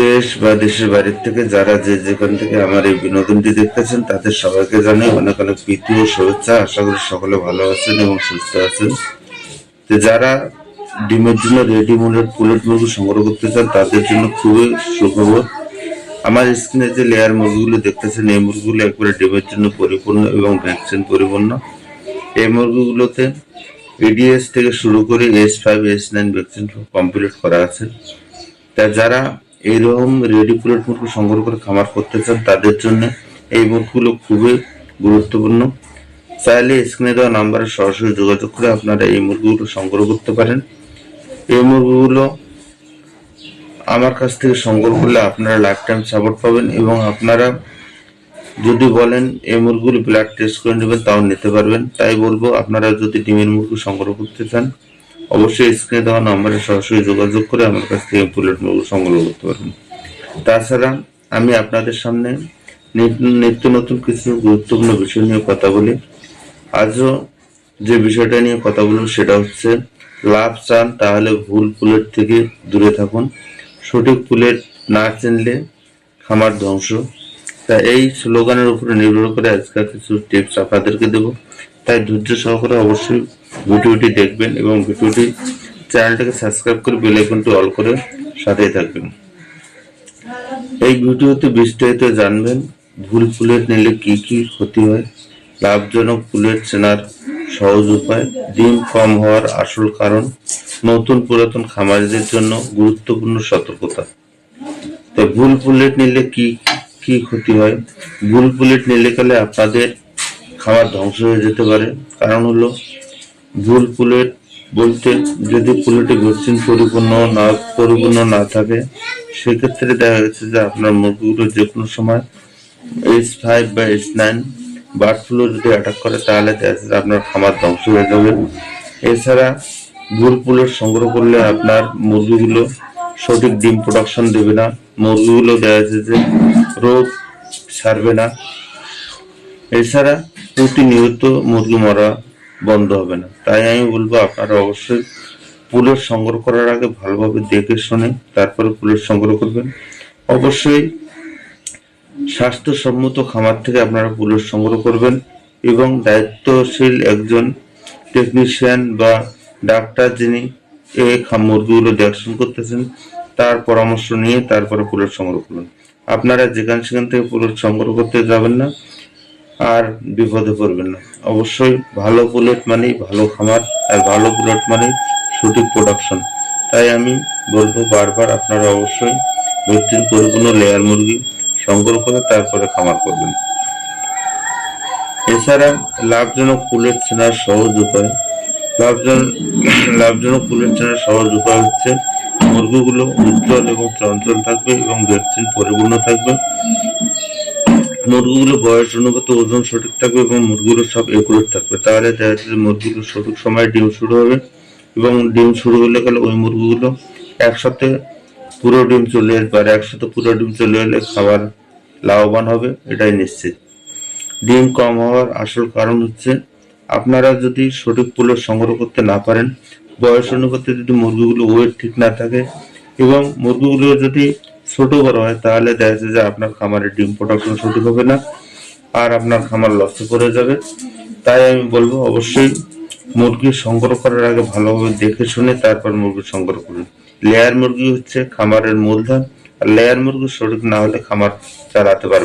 দেশ বা দেশের বাইরের থেকে যারা যে যেখান থেকে আমার এই বিনোদনটি দেখতেছেন, তাদের সবাইকে জানাই অনেক অনেক প্রীতি ও শুভেচ্ছা। আশা করি সকলে ভালো আছেন এবং সুস্থ আছেন। তো যারা ডিমের জন্য রেডিমেড পুলেট মুরগি সংগ্রহ করতে চান, তাদের জন্য খুবই সুখবর। আমার স্ক্রিনে যে লেয়ার মুরগিগুলো দেখতেছেন, এই মুরগিগুলো একবারে ডিমের জন্য পরিপূর্ণ এবং ভ্যাকসিন পরিপূর্ণ। এই মুরগিগুলোতে এডিএস থেকে শুরু করে S five S nine vaccine complete করা আছে। তা যারা এইরকম রেডি পুলেট মুরগি সংগ্রহ করে খামার করতে চান, তাদের জন্য এই মুরগিগুলো খুবই গুরুত্বপূর্ণ। চাইলে স্ক্রিনে দেওয়া নাম্বারে সরাসরি যোগাযোগ করে আপনারা এই মুরগিগুলো সংগ্রহ করতে পারেন। এই মুরগিগুলো আমার কাছ থেকে সংগ্রহ করলে আপনারা লাইফ টাইম সাপোর্ট পাবেন এবং আপনারা যদি বলেন এই মুরগিগুলো ব্লাড টেস্ট করে নেবেন, তাও নিতে পারবেন। তাই বলব, আপনারা যদি ডিমের মুরগি সংগ্রহ করতে চান অবশ্যই স্ক্রিনে দেওয়া নম্বরে সরাসরি যোগাযোগ করে আমার কাছ থেকে পুলেট মুরগি সংগ্রহ করতে পারবেন। তাছাড়া আমি আপনাদের সামনে নিত- নিত্য নতুন কিছু গুরুত্বপূর্ণ বিষয় নিয়ে কথা বলি। আজও যে বিষয়টা নিয়ে কথা বলুন সেটা হচ্ছে, লাভ চান তাহলে ভুল পুলেট থেকে দূরে থাকুন। সঠিক পুলেট না চিনলে খামার ধ্বংস। তা এই স্লোগানের উপরে নির্ভর করে আজকাল কিছু টিপস আপনাদেরকে দেবো। তাই ধৈর্য সহকারে অবশ্যই ভিডিওটি দেখবেন এবং ভিডিওটি চ্যানেলটাকে সাবস্ক্রাইব করে বেল আইকনটি অল করে সাথেই থাকবেন। এই ভিডিওতে বিস্তারিত জানবেন ভুল পুলেট নিলে কি কি ক্ষতি হয়, লাভজনক পুলেট চেনার সহজ উপায়, ডিম কম হওয়ার আসল কারণ, নতুন পুরাতন খামারিদের জন্য গুরুত্বপূর্ণ সতর্কতা। তো ভুল পুলেট নিলে কি কি ক্ষতি হয়? ভুল পুলেট নিলে গেলে আপনাদের খাবার ধ্বংস হয়ে যেতে পারে। কারণ হলো ভুল পুলেট বলতে যদি পুলেটে ভ্যাকসিন পরিপূর্ণ না পরিপূর্ণ না থাকে, সেক্ষেত্রে দেখা যাচ্ছে যে আপনার মুরগিগুলো যে কোনো সময় এইচ ফাইভ বা এইচ নাইন বার্ড ফ্লু যদি অ্যাটাক করে, তাহলে দেখা যাচ্ছে আপনার খামার ধ্বংস হয়ে যাবে। এছাড়া ভুল পুলেট সংগ্রহ করলে আপনার মুরগিগুলো সঠিক ডিম প্রোডাকশন দেবে না। মুরগিগুলো দেখা যাচ্ছে যে রোগ সারবে না। এছাড়া প্রতিনিয়ত মুরগি মরা বন্ধ হবে না। তাই আমি বলব আপনারা অবশ্যই পুলেট সংগ্রহ করার আগে ভালোভাবে দেখে শুনে তারপরে পুলেট সংগ্রহ করবেন। অবশ্যই স্বাস্থ্যসম্মত খামার থেকে আপনারা পুলেট সংগ্রহ করবেন এবং দায়িত্বশীল একজন টেকনিশিয়ান বা ডাক্তার যিনি এই মুরগিগুলো দেখশন করতেছেন, তার পরামর্শ নিয়ে তারপরে পুলেট সংগ্রহ করবেন আপনারা যেখান সেখান থেকে পুলেট সংগ্রহ করতে যাবেন না। আর বিপদে পড়বেন না। অবশ্যই ভালো পুলেট মানেই ভালো খামার আর ভালো পুলেট মানেই সঠিক প্রোডাকশন তাই আমি বলব বারবার আপনারা অবশ্যই ভ্যাকসিন পরিপূর্ণ লেয়ার মুরগি সংগ্রহ করে তারপরে খামার করবেন। এছাড়া লাভজনক পুলেট চেনার সহজ উপায় লাভজনক লাভজনক পুলেট চেনার সহজ উপায় হচ্ছে মুরগিগুলো উজ্জ্বল এবং চঞ্চল থাকবে এবং ভ্যাকসিন পরিপূর্ণ থাকবে। মুরগিগুলো বয়স অনুপাতে ওজন সঠিক থাকবে এবং মুরগিগুলো সব একুরেট থাকবে। তাহলে দেখা যাচ্ছে মুরগিগুলো সঠিক সময় ডিম শুরু হবে এবং ডিম শুরু হলে গেলে ওই মুরগিগুলো একসাথে পুরো ডিম চলে আসবে আর একসাথে পুরো ডিম চলে এলে খাবার লাভবান হবে, এটাই নিশ্চিত। ডিম কম হওয়ার আসল কারণ হচ্ছে আপনারা যদি সঠিক পুলের সংগ্রহ করতে না পারেন, বয়স অনুপাতে যদি মুরগিগুলো ওয়েট ঠিক না থাকে এবং মুরগিগুলো যদি ছোট বড় হয়, তাহলে দেখা যাচ্ছে যে আপনার খামারের ডিম প্রোডাকশন সঠিক হবে না আর আপনার খামার লসে করে যাবে। তাই আমি বলব অবশ্যই মুরগি সংগ্রহ করার আগে ভালোভাবে দেখে শুনে তারপর মুরগি সংগ্রহ করুন। লেয়ার মুরগি হচ্ছে খামারের মূলধন, আর লেয়ার মুরগি সঠিক না হলে খামার চালাতে পারবে